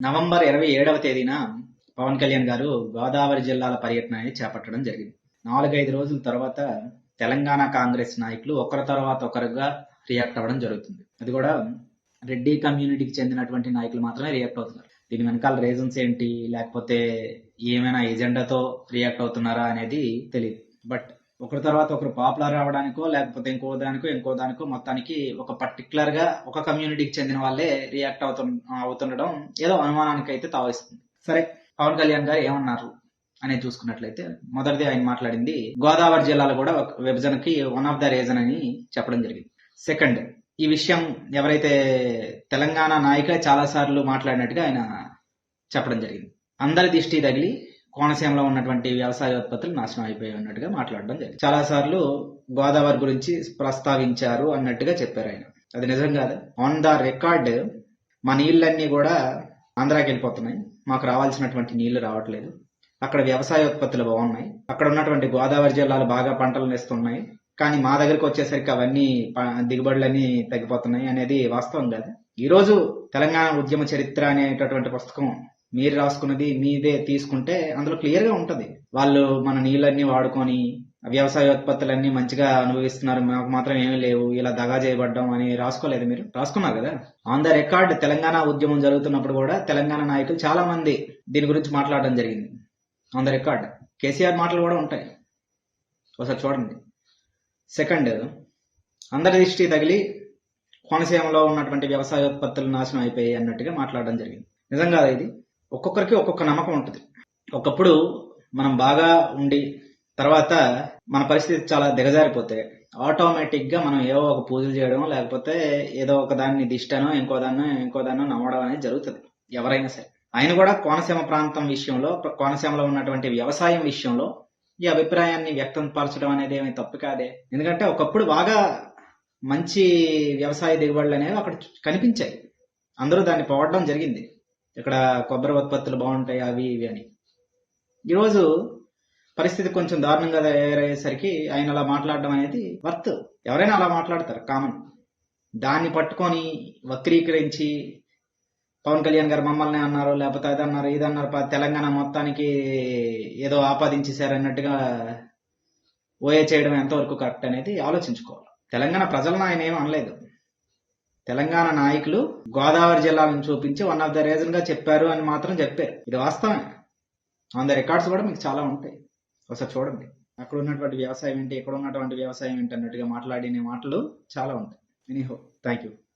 November ఇరవై ఏడవ తేదీన పవన్ కళ్యాణ్ గారు గోదావరి జిల్లాల పర్యటన చేపట్టడం జరిగింది. నాలుగైదు రోజుల తర్వాత తెలంగాణ కాంగ్రెస్ నాయకులు ఒకరి తర్వాత ఒకరుగా రియాక్ట్ అవ్వడం జరుగుతుంది. అది కూడా రెడ్డి కమ్యూనిటీకి చెందినటువంటి నాయకులు మాత్రమే రియాక్ట్ అవుతున్నారు. దీని వెనకాల రీజన్స్ ఏంటి? లేకపోతే ఏమైనా ఎజెండాతో రియాక్ట్ అవుతున్నారా అనేది తెలియదు బట్ ఒకరి తర్వాత ఒకరు పాపులర్ అవ్వడానికో లేకపోతే ఇంకో దానికో ఇంకో దానికో మొత్తానికి ఒక పర్టికులర్గా ఒక కమ్యూనిటీకి చెందిన వాళ్ళే రియాక్ట్ అవుతు అవుతుండడం ఏదో అనుమానానికి అయితే తావిస్తుంది. సరే పవన్ కళ్యాణ్ గారు ఏమన్నారు అనేది చూసుకున్నట్లయితే మొదటిది ఆయన మాట్లాడింది గోదావరి జిల్లాలో కూడా ఒక విభజనకి వన్ ఆఫ్ ద రీజన్ అని చెప్పడం జరిగింది. సెకండ్ ఈ విషయం ఎవరైతే తెలంగాణ నాయకులే చాలా సార్లు మాట్లాడినట్టుగా ఆయన చెప్పడం జరిగింది. అందరి దిష్టి తగిలి కోనసీమలో ఉన్నటువంటి వ్యవసాయ ఉత్పత్తులు నాశనం అయిపోయి ఉన్నట్టుగా మాట్లాడడం జరిగింది. చాలా సార్లు గోదావరి గురించి ప్రస్తావించారు అన్నట్టుగా చెప్పారు ఆయన. అది నిజం కాదు. ఆన్ ద రికార్డ్ మా నీళ్ళన్నీ కూడా ఆంధ్రాకి వెళ్ళిపోతున్నాయి. మాకు రావాల్సినటువంటి నీళ్ళు రావట్లేదు. అక్కడ వ్యవసాయ ఉత్పత్తులు బాగున్నాయి. అక్కడ ఉన్నటువంటి గోదావరి జిల్లాలు బాగా పంటలు నేస్తున్నాయి. కానీ మా దగ్గరికి వచ్చేసరికి అవన్నీ ప- దిగుబడులన్నీ తగ్గిపోతున్నాయి అనేది వాస్తవం కాదు. ఈరోజు తెలంగాణ ఉద్యమ చరిత్ర అనేటటువంటి పుస్తకం మీరు రాసుకున్నది మీదే తీసుకుంటే అందులో క్లియర్గా ఉంటది. వాళ్ళు మన నీళ్ళన్నీ వాడుకొని వ్యవసాయ ఉత్పత్తులన్నీ మంచిగా అనుభవిస్తున్నారు. మాకు మాత్రం ఏమీ లేవు. ఇలా దగా చేయబడ్డం అని రాసుకోలేదు మీరు. రాసుకున్నారు కదా? ఆన్ ద రికార్డ్ తెలంగాణ ఉద్యమం జరుగుతున్నప్పుడు కూడా తెలంగాణ నాయకులు చాలా మంది దీని గురించి మాట్లాడడం జరిగింది. ఆన్ ద రికార్డ్ కేసీఆర్ మాటలు కూడా ఉంటాయి. ఒకసారి చూడండి. సెకండ్ అందరి దృష్టి తగిలి కోనసీమలో ఉన్నటువంటి వ్యవసాయ ఉత్పత్తులు నాశనం అయిపోయాయి అన్నట్టుగా మాట్లాడడం జరిగింది. నిజంగా ఇది? ఒక్కొక్కరికి ఒక్కొక్క నమ్మకం ఉంటుంది. ఒకప్పుడు మనం బాగా ఉండి తర్వాత మన పరిస్థితి చాలా దిగజారిపోతే ఆటోమేటిక్గా మనం ఏవో ఒక పూజలు చేయడం లేకపోతే ఏదో ఒక దాన్ని దిష్టనో ఇంకో దాన్నో ఇంకో దాన్నో నమ్మడం అనేది జరుగుతుంది ఎవరైనా సరే. ఆయన కూడా కోనసీమ ప్రాంతం విషయంలో కోనసీమలో ఉన్నటువంటి వ్యవసాయం విషయంలో ఈ అభిప్రాయాన్ని వ్యక్తం పరచడం అనేది ఏమీ తప్పు కాదే. ఎందుకంటే ఒకప్పుడు బాగా మంచి వ్యవసాయ దిగుబడులు అనేవి అక్కడ కనిపించాయి. అందరూ దాన్ని పోవడం జరిగింది. ఇక్కడ కొబ్బరి ఉత్పత్తులు బాగుంటాయి? అవి ఇవి అని. ఈరోజు పరిస్థితి కొంచెం దారుణంగా తయారయ్యేసరికి ఆయన అలా మాట్లాడడం అనేది వర్త్. ఎవరైనా అలా మాట్లాడతారు కామన్. దాన్ని పట్టుకొని వక్రీకరించి పవన్ కళ్యాణ్ గారు మమ్మల్ని అన్నారు లేకపోతే అది అన్నారు ఇది అన్నారు తెలంగాణ మొత్తానికి ఏదో ఆపాదించేశారు అన్నట్టుగా ఓఏ చేయడం ఎంతవరకు కరెక్ట్ అనేది ఆలోచించుకోవాలి. తెలంగాణ ప్రజలను ఆయన ఏం అనలేదు. తెలంగాణ నాయకులు గోదావరి జిల్లాలను చూపించి వన్ ఆఫ్ ద రీజన్గా చెప్పారు అని మాత్రం చెప్పారు. ఇది వాస్తవమే. ఆన్ ద రికార్డ్స్ కూడా మీకు చాలా ఉంటాయి. ఒకసారి చూడండి. అక్కడ ఉన్నటువంటి వ్యవసాయం ఏంటి? ఇక్కడ ఉన్నటువంటి వ్యవసాయం ఏంటి? అన్నట్టుగా మాట్లాడిన మాటలు చాలా ఉంటాయి. Anyhow thank you